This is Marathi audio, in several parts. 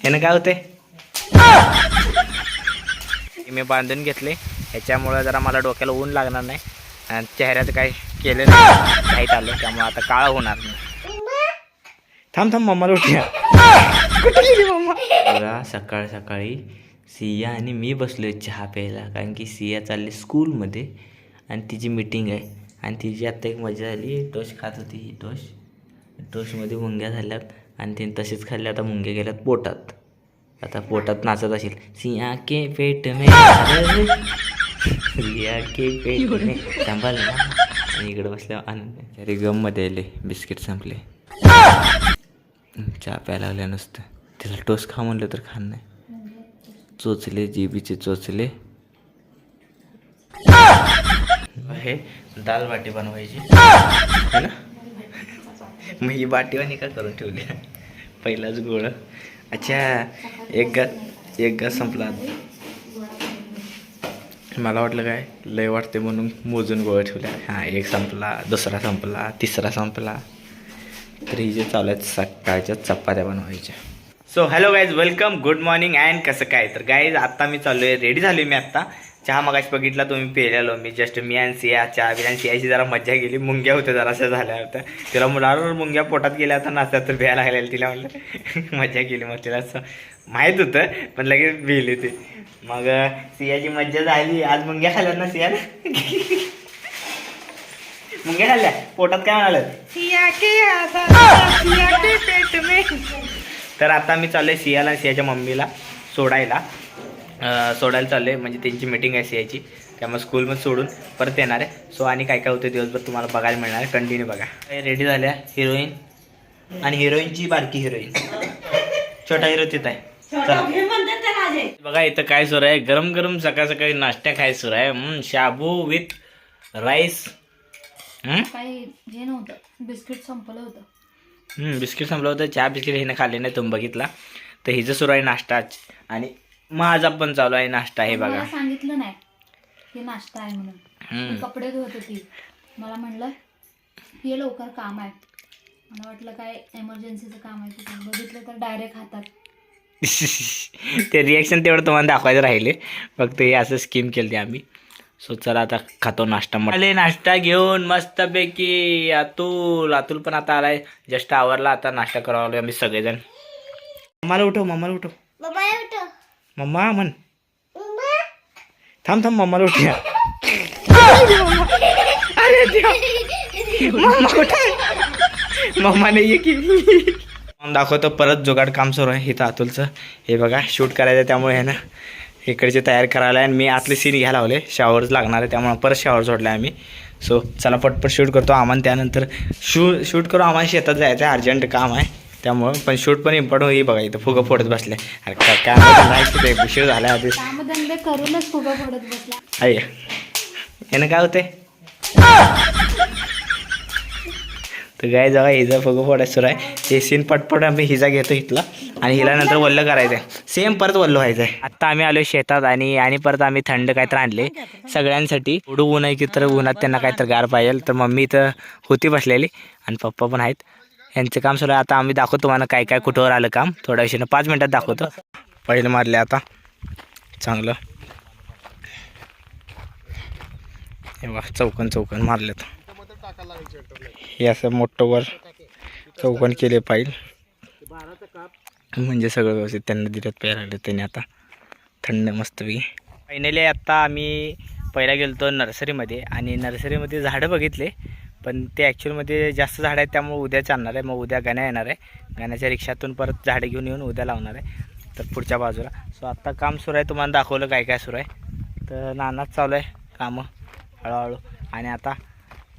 ह्यानं काय होते मी बांधून घेतले ह्याच्यामुळं जरा मला डोक्याला ऊन लागणार नाही. आणि चेहऱ्यात काही केलं नाही. काहीच आलं त्यामुळे आता काळा होणार नाही. थांब थांब मम्माला उठ्या. मम्मा बघा सकाळ सकाळी सिया आणि मी बसलोय चहा प्यायला. कारण की सिया चालली स्कूलमध्ये आणि तिची मीटिंग आहे. आणि तिची आत्ता एक मजा झाली टोश खात होती ही टोश टोशमध्ये मुंग्या झाल्यात. आणि तिने तसेच खाल्ल्या आता मुंग्या गेल्यात पोटात. आता पोटात नाचत असेल. सिया के पेट में सिया के पेट में. सांभाळ ना आणि इकडे बसल्या आनंद. अरे गममध्ये आले बिस्किट संपले. चहा प्यायला लागल्या नुसतं. तिला टोस खा म्हणलं तर खाण नाही. चोचले जिबीचे चोचले. हे दाल बाटी बनवायची. है ना? मग ही बाटीवानी का करून ठेवली? पहिलाच गोळ अच्छा एक गा एक गा संपला मला वाटलं काय लय वाटते म्हणून मोजून गोळ ठेवल्या. हां एक संपला दुसरा संपला तिसरा संपला. तर ही जे चालू आहेत सकाळच्या चपात्या बनवायच्या. So hello guys welcome good morning and कसं काय? तर गाईज आत्ता मी चालू आहे. रेडी झालो मी आत्ता चहा मगाशी बघितला तुम्ही पेलेलो. मी जस्ट मी आणि सिया चहा बी आणि सियाची जरा मजा गेली मुंग्या होत्या जराशा झाल्या होत्या. तिला मुलावर मुंग्या पोटात गेल्या आता नाचतात तर भ्यायला लागलेल्या तिला म्हणलं मजा केली मग तिला. असं माहीत होतं पण लगेच भिली ते मग सियाची मज्जा झाली. आज मुंग्या खाल्ल्यात ना सिया? मुंग्या खाल्ल्या? पोटात काय म्हणाल? तर आता मी चाललोय सियाला सियाच्या मम्मीला सोडायला. सोडायला चाललोय. म्हणजे त्यांची मीटिंग आहे सियाची त्यामुळे स्कूलमध्ये सोडून परत येणार आहे. सो आणि काय काय होतं दिवसभर तुम्हाला बघायला मिळणार आहे. कंटिन्यू बघा. रेडी झाल्या. हिरोईन आणि हिरोईनची बारकी हिरोईन छोटा हिरो तिथं आहे. चला. बघा इथं काय सुरू आहे. गरम गरम सकाळ सकाळी नाश्ता खाय सुरू आहे? शाबू विथ राईस हे बिस्किट संपलं होतं. बिस्किट संपलं होतं. चहा बिस्किट हिनं खाल्ले नाही. तुम्ही बघितला. तर हिचं सुरू आहे नाश्ता. आणि माझा पण चालू आहे नाश्ता हे बघा मला सांगितलं नाही. की नाश्ता आहे म्हणून. हम्म. कपडे धुवत होती. मला म्हणलं ये लवकर काम आहे. मला वाटलं काय एमर्जन्सीचं काम आहे तिथे. बघितलं तर डायरेक्ट हातात. ते रिॲक्शन तेवढं तुम्हाला दाखवायचं राहिले. फक्त हे असं स्कीम केली आम्ही. सो चला आता खातो नाश्ता आले नाश्ता घेऊन मस्तपैकी अतुल. अतुल पण आता आलाय. जस्ट आवरला आता नाश्ता करावा लागलोय आम्ही सगळेजण. मम्माला उठव मम्माला उठव. मम्मा म्हण. थांब थांब मम्माला उठूया. अरे देवा. मम्मा कुठे मम्माने ये की. दाखवतो परत जुगाड काम सुरू आहे इथं अतुलचं. हे बघा शूट करायचं त्यामुळे आहे ना इकडचे तयार करायला आणि मी आतले सीन घ्यायला लावले शॉवर लागणार आहे त्यामुळे परत शॉवर सोडला आम्ही. सो चला पटपट शूट करतो आम्हाला त्यानंतर शू शूट करू आम्हाला शेतात जायचं आहे. अर्जंट काम आहे. त्यामुळं पण शूट पण इम्पॉर्टंट होई बघा इथं फुगं फोडत बसले. अरे काय काय नाही ते उशीर झाला आधी. कामधंदे करूनच फुगा पडत बसला. यानं काय होते तर गाय जागा हिजा फुगं फोडायचं सुरू आहे. हे सीन पटपट आम्ही हिजा घेतो इथला. आणि हिला नंतर वल्ल करायचं आहे सेम परत वल्ल व्हायचं आहे आत्ता आम्ही आलो शेतात आणि आणि परत आम्ही थंड काय तर आणले. सगळ्यांसाठी. एवढं ऊन आहे की तर उन्हात त्यांना काय तर गार पाहिजे. तर मम्मी इथं होती बसलेली. आणि पप्पा पण आहेत. यांचं काम सुरू आहे आता आम्ही दाखवतो तुम्हाला काय काय कुठवर आलं काम. थोड्या विषयानं पाच मिनटात दाखवतो. पहिलं मारले आता. चांगलं. हे चौकन चौकन मारलेत. हे असं मोठं वर चौकन केले पाहिजे म्हणजे सगळं व्यवस्थित त्यांना दिल्यात प्यायला लागले त्यांनी आता. थंड मस्तपैकी. फायनली आत्ता आम्ही पहिला गेलो होतो नर्सरीमध्ये आणि नर्सरीमध्ये झाडं बघितले. पण ते ॲक्च्युअलमध्ये जास्त झाडं आहेत त्यामुळे उद्याच आणणार आहे. मग उद्या गाण्या येणार आहे. गाण्याच्या रिक्षातून परत झाडं घेऊन येऊन उद्या लावणार आहे. तर पुढच्या बाजूला. सो आत्ता काम सुरू आहे. तुम्हाला दाखवलं काय काय सुरू आहे. तर नानाच चालू आहे. कामं. हळूहळू. आणि आता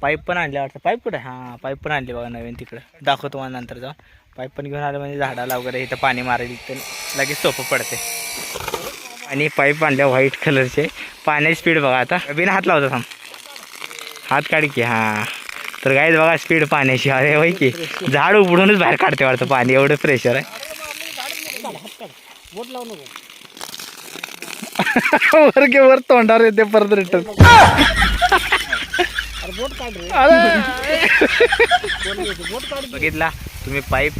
पाईप पण आणले वाटतं. पाईप कुठे हां पाईप पण आणली बघा नवीन तिकडं. दाखवतो तुम्हाला नंतर जाऊन. पाईप पण घेऊन आलं म्हणजे झाडाला वगैरे इथं पाणी मारेल तर लगेच सोपं पडते. आणि पाईप आणल्या व्हाईट कलरचे. पाण्याची स्पीड बघा आता. बिन हात लावतो थांब. हात काढ की हां. तर गाईत बघा स्पीड पाण्याची अरे वय की? झाड उघडूनच बाहेर काढते वाटतं पाणी एवढं प्रेशर आहे. वर के वर तोंडावर येते परत रिटर्न बघितला? तुम्ही पाईप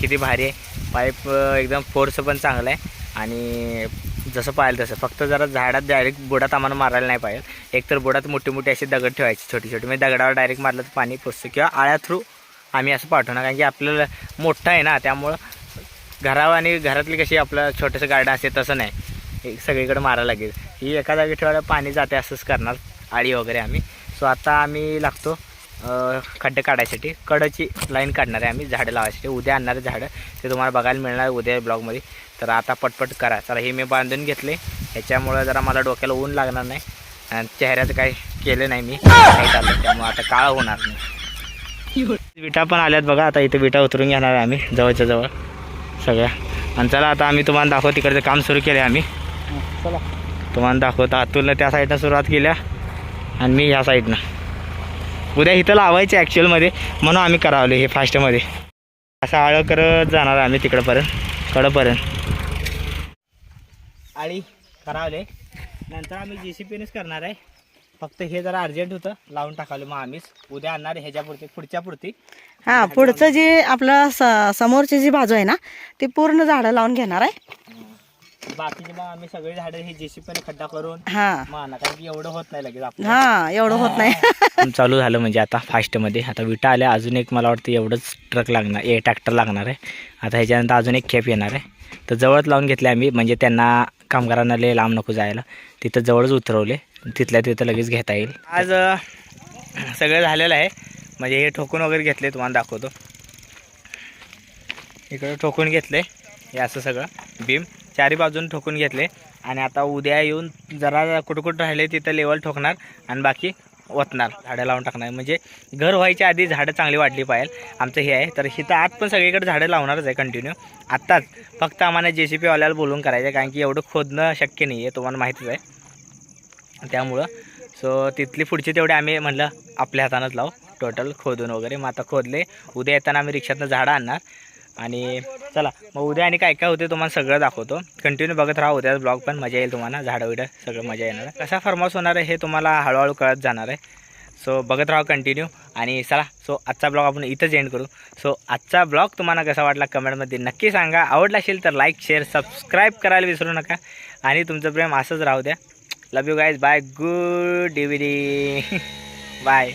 किती भारी आहे. पाईप एकदम फोर्स पण चांगला आहे. आणि जसं पाहिलं तसं फक्त जरा झाडात डायरेक्ट बुडात आम्हाला मारायला नाही पाहिजे एकतर बुडात मोठी मोठी अशी दगड ठेवायची छोटी छोटी. म्हणजे दगडावर डायरेक्ट मारलं तर पाणी पोचतं किंवा आळ्या थ्रू आम्ही असं पाठवणार कारण की आपल्याला मोठं आहे ना त्यामुळं घरावर आणि घरातली कशी आपलं छोटंसं गार्डन असते तसं नाही. हे सगळीकडे मारायला लागेल. ही एका जागी ठेवायला पाणी जाते असंच करणार आळी वगैरे आम्ही. सो आता आम्ही लागतो खड्डे काढायसाठी कडची लाईन काढणार आहे आम्ही झाडं लावायसाठी. उद्या आणणार आहे झाडं ते तुम्हाला बघायला मिळणार उद्या ब्लॉगमध्ये. तर आता पटपट करा. चला हे मी बांधून घेतले. ह्याच्यामुळं जरा मला डोक्याला ऊन लागणार नाही. आणि चेहऱ्याचं काही केलं नाही मी. चाललं त्यामुळे आता काळं होणार नाही. विटा पण आल्यात बघा. आता इथे विटा उतरून घेणार आहे आम्ही जवळच्या जवळ. सगळ्या. आणि चला आता आम्ही तुम्हाला दाखवतो तिकडचं काम सुरू केलं आहे आम्ही चला. तुम्हाला दाखवतो अतुलनं त्या साईडनं सुरुवात केल्या. आणि मी ह्या साईडनं. उद्या इथं लावायचे ॲक्च्युअलमध्ये म्हणून आम्ही करावले हे फास्टमध्ये असं आळं करत जाणार आम्ही तिकडंपर्यंत कडंपर्यंत. आळी करावले. नंतर आम्ही जे सी पीनेच करणार आहे. फक्त हे जरा अर्जंट होतं लावून टाकावले मग आम्हीच. उद्या आणणार आहे ह्याच्यापुरती पुढच्या पुरती. हां पुढचं जे आपलं स- समोरची जी बाजू आहे ना ती पूर्ण झाडं लावून घेणार आहे. बाकीचे मग आम्ही सगळे झाडं हे जे सी पीने खड्डा करून हा. कारण की एवढं होत नाही लगेच आपलं. हा एवढं होत नाही. काम चालू झालं म्हणजे आता फास्टमध्ये आता विटा आल्या अजून एक मला वाटतं एवढंच ट्रक लागणार ए ट्रॅक्टर लागणार आहे. आता ह्याच्यानंतर अजून एक खेप येणार आहे. तर जवळच लावून घेतले आम्ही म्हणजे त्यांना कामगारांना लय लांब नको जायला. तिथं जवळच उतरवले तिथल्या तिथं लगेच घेता येईल. आज अं, सगळं झालेलं आहे. म्हणजे हे ठोकून वगैरे घेतले तुम्हाला दाखवतो. इकडं ठोकून घेतले हे असं सगळं बीम चारी बाजून ठोकून घेतले. आणि आता उद्या येऊन जरा कुठं कुठं राहिले तिथं लेवल ठोकणार आणि बाकी ओतणार झाडं लावून टाकणार. म्हणजे घर व्हायच्या आधी झाडं चांगली वाढली पाहिजे. आमचं हे आहे. तर हिथं आत पण सगळीकडे झाडं लावणारच आहे कंटिन्यू आत्ताच फक्त आम्हाला जे सी पीवाल्याला बोलून करायचं आहे कारण की एवढं खोदणं शक्य नाही आहे तुम्हाला माहितीच आहे. त्यामुळं सो तिथली पुढची तेवढे आम्ही म्हणलं आपल्या हातानंच लावू. टोटल खोदून वगैरे. मग आता खोदले. उद्या येताना आम्ही रिक्षातनं झाडं आणणार. आणि चला मग उद्या आणि काय काय होते तुम्हाला सगळं दाखवतो. कंटिन्यू बघत राहा उद्या ब्लॉग पण मजा येईल तुम्हाला. झाडं विडं सगळं मजा येणार आहे. कसा फॉर्महाऊस होणार आहे हे तुम्हाला हळूहळू कळत जाणार आहे. सो बघत राहा कंटिन्यू आणि चला सो आजचा ब्लॉग आपण इथंच एंड करू. सो आजचा ब्लॉग तुम्हाला कसा वाटला कमेंटमध्ये नक्की सांगा. आवडला असेल तर लाईक शेअर सबस्क्राईब करायला विसरू नका. आणि तुमचं प्रेम असंच राहू द्या. Love you guys bye good evening bye